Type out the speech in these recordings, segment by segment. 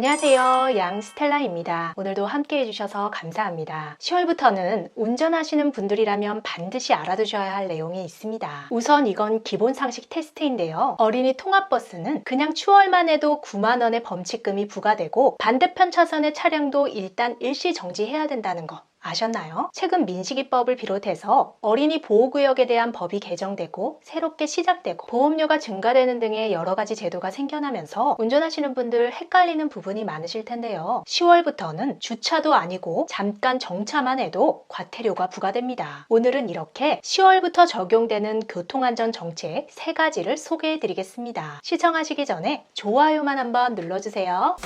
안녕하세요. 양스텔라입니다. 오늘도 함께 해주셔서 감사합니다. 10월부터는 운전하시는 분들이라면 반드시 알아두셔야 할 내용이 있습니다. 우선 이건 기본 상식 테스트인데요. 어린이 통합버스는 그냥 추월만 해도 9만원의 범칙금이 부과되고 반대편 차선의 차량도 일단 일시 정지해야 된다는 거. 아셨나요? 최근 민식이법을 비롯해서 어린이 보호구역에 대한 법이 개정되고 새롭게 시작되고 보험료가 증가되는 등의 여러 가지 제도가 생겨나면서 운전하시는 분들 헷갈리는 부분이 많으실 텐데요. 10월부터는 주차도 아니고 잠깐 정차만 해도 과태료가 부과됩니다. 오늘은 이렇게 10월부터 적용되는 교통안전 정책 세 가지를 소개해 드리겠습니다. 시청하시기 전에 좋아요만 한번 눌러주세요.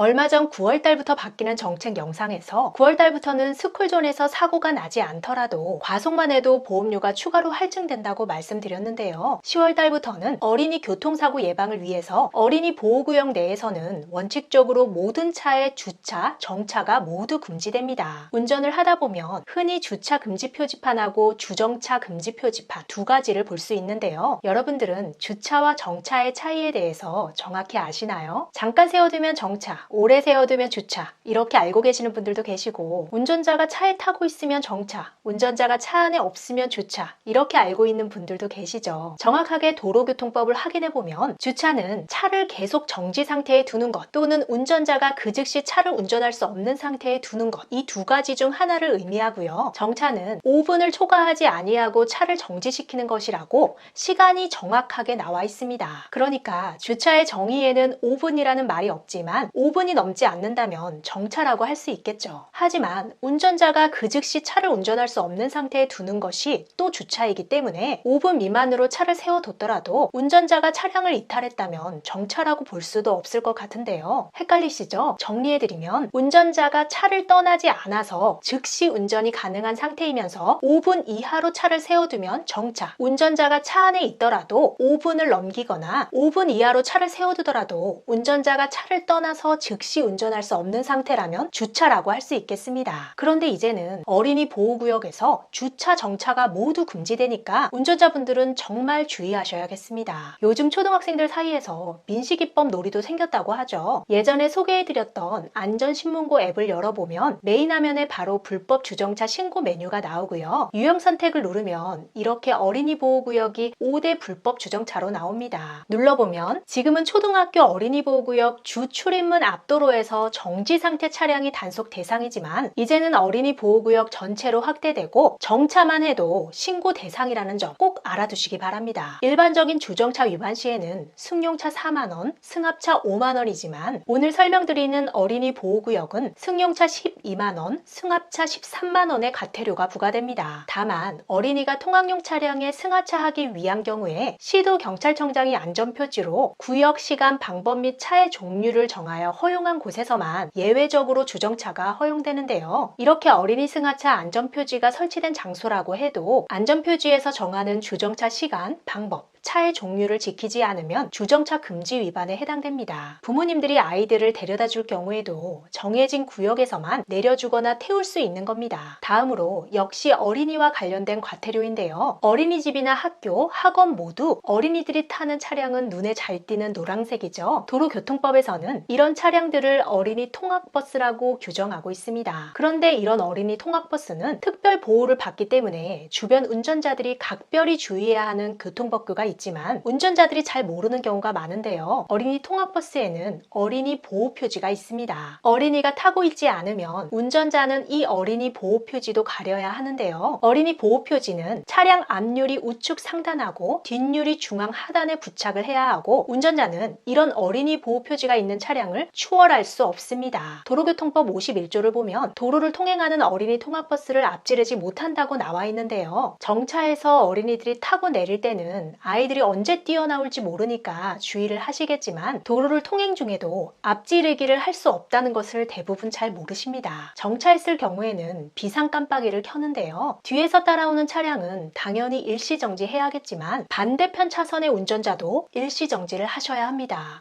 얼마 전 9월 달부터 바뀌는 정책 영상에서 9월 달부터는 스쿨존에서 사고가 나지 않더라도 과속만 해도 보험료가 추가로 할증된다고 말씀드렸는데요. 10월 달부터는 어린이 교통사고 예방을 위해서 어린이 보호구역 내에서는 원칙적으로 모든 차의 주차, 정차가 모두 금지됩니다. 운전을 하다 보면 흔히 주차 금지 표지판하고 주정차 금지 표지판 두 가지를 볼 수 있는데요. 여러분들은 주차와 정차의 차이에 대해서 정확히 아시나요? 잠깐 세워두면 정차, 오래 세워두면 주차. 이렇게 알고 계시는 분들도 계시고 운전자가 차에 타고 있으면 정차 운전자가 차 안에 없으면 주차 이렇게 알고 있는 분들도 계시죠. 정확하게 도로교통법을 확인해 보면 주차는 차를 계속 정지 상태에 두는 것 또는 운전자가 그 즉시 차를 운전할 수 없는 상태에 두는 것 이 두 가지 중 하나를 의미하고요. 정차는 5분을 초과하지 아니하고 차를 정지시키는 것이라고 시간이 정확하게 나와 있습니다. 그러니까 주차의 정의에는 5분이라는 말이 없지만 5분 이 넘지 않는다면 정차라고 할 수 있겠죠. 하지만 운전자가 그 즉시 차를 운전할 수 없는 상태에 두는 것이 또 주차이기 때문에 5분 미만으로 차를 세워뒀더라도 운전자가 차량을 이탈했다면 정차라고 볼 수도 없을 것 같은데요. 헷갈리시죠? 정리해드리면 운전자가 차를 떠나지 않아서 즉시 운전이 가능한 상태이면서 5분 이하로 차를 세워두면 정차. 운전자가 차 안에 있더라도 5분을 넘기거나 5분 이하로 차를 세워두더라도 운전자가 차를 떠나서 즉시 운전할 수 없는 상태라면 주차라고 할 수 있겠습니다. 그런데 이제는 어린이 보호구역에서 주차, 정차가 모두 금지되니까 운전자분들은 정말 주의하셔야겠습니다. 요즘 초등학생들 사이에서 민식이법 놀이도 생겼다고 하죠. 예전에 소개해드렸던 안전신문고 앱을 열어보면 메인 화면에 바로 불법 주정차 신고 메뉴가 나오고요. 유형 선택을 누르면 이렇게 어린이 보호구역이 5대 불법 주정차로 나옵니다. 눌러보면 지금은 초등학교 어린이 보호구역 주 출입문 앞 도로에서 정지 상태 차량이 단속 대상이지만 이제는 어린이 보호구역 전체로 확대되고 정차만 해도 신고 대상이라는 점 꼭 알아두시기 바랍니다. 일반적인 주정차 위반 시에는 승용차 4만원, 승합차 5만원이지만 오늘 설명드리는 어린이 보호구역은 승용차 12만원, 승합차 13만원의 과태료가 부과됩니다. 다만 어린이가 통학용 차량에 승하차하기 위한 경우에 시도 경찰청장이 안전표지로 구역 시간 방법 및 차의 종류를 정하여 허용한 곳에서만 예외적으로 주정차가 허용되는데요. 이렇게 어린이 승하차 안전표지가 설치된 장소라고 해도 안전표지에서 정하는 주정차 시간, 방법, 차의 종류를 지키지 않으면 주정차 금지 위반에 해당됩니다. 부모님들이 아이들을 데려다 줄 경우에도 정해진 구역에서만 내려주거나 태울 수 있는 겁니다. 다음으로 역시 어린이와 관련된 과태료인데요. 어린이집이나 학교, 학원 모두 어린이들이 타는 차량은 눈에 잘 띄는 노란색이죠. 도로교통법에서는 이런 차 량들을 어린이 통학버스라고 규정하고 있습니다. 그런데 이런 어린이 통학버스는 특별 보호를 받기 때문에 주변 운전자들이 각별히 주의해야 하는 교통법규가 있지만 운전자들이 잘 모르는 경우가 많은데요. 어린이 통학버스에는 어린이 보호 표지가 있습니다. 어린이가 타고 있지 않으면 운전자는 이 어린이 보호 표지도 가려야 하는데요. 어린이 보호 표지는 차량 앞유리 우측 상단하고 뒷유리 중앙 하단에 부착을 해야 하고 운전자는 이런 어린이 보호 표지가 있는 차량을 추월할 수 없습니다. 도로교통법 51조를 보면 도로를 통행하는 어린이 통학버스를 앞지르지 못한다고 나와 있는데요. 정차에서 어린이들이 타고 내릴 때는 아이들이 언제 뛰어나올지 모르니까 주의를 하시겠지만 도로를 통행 중에도 앞지르기를 할 수 없다는 것을 대부분 잘 모르십니다. 정차했을 경우에는 비상 깜빡이를 켜는데요. 뒤에서 따라오는 차량은 당연히 일시정지 해야겠지만 반대편 차선의 운전자도 일시정지를 하셔야 합니다.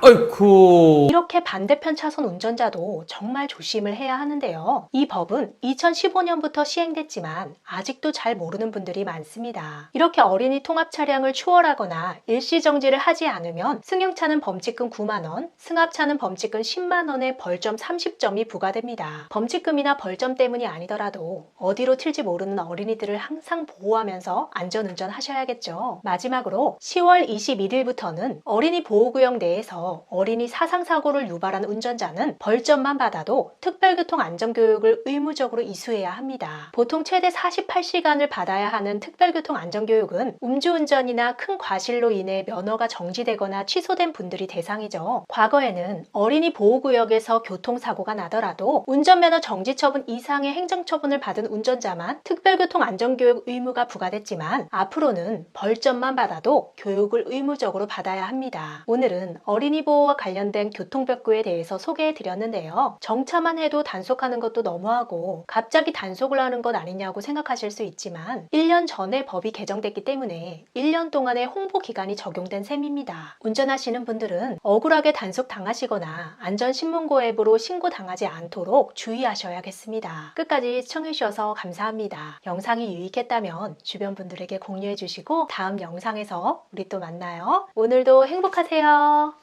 아이쿠. 이렇게 반대편 차선 운전자도 정말 조심을 해야 하는데요. 이 법은 2015년부터 시행됐지만 아직도 잘 모르는 분들이 많습니다. 이렇게 어린이 통합 차량을 추월하거나 일시 정지를 하지 않으면 승용차는 범칙금 9만 원, 승합차는 범칙금 10만 원의 벌점 30점이 부과됩니다. 범칙금이나 벌점 때문이 아니더라도 어디로 튈지 모르는 어린이들을 항상 보호하면서 안전 운전 하셔야겠죠. 마지막으로 10월 21일부터는 어린이 보호구역 내에서 어린이 사상사고를 유발한 운전자는 벌점만 받아도 특별교통 안전교육을 의무적으로 이수해야 합니다. 보통 최대 48시간을 받아야 하는 특별교통 안전교육은 음주운전이나 큰 과실로 인해 면허가 정지되거나 취소된 분들이 대상이죠. 과거에는 어린이 보호구역에서 교통사고가 나더라도 운전면허 정지 처분 이상의 행정처분을 받은 운전자만 특별교통 안전교육 의무가 부과됐지만 앞으로는 벌점만 받아도 교육을 의무적으로 받아야 합니다. 오늘은 어린이 보호와 관련된 교통벽구에 대해서 소개해 드렸는데요. 정차만 해도 단속하는 것도 너무하고 갑자기 단속을 하는 것 아니냐고 생각하실 수 있지만 1년 전에 법이 개정됐기 때문에 1년 동안의 홍보 기간이 적용된 셈입니다. 운전하시는 분들은 억울하게 단속 당하시거나 안전신문고 앱으로 신고 당하지 않도록 주의하셔야겠습니다. 끝까지 시청해 주셔서 감사합니다. 영상이 유익했다면 주변 분들에게 공유해 주시고 다음 영상에서 우리 또 만나요. 오늘도 행복하세요.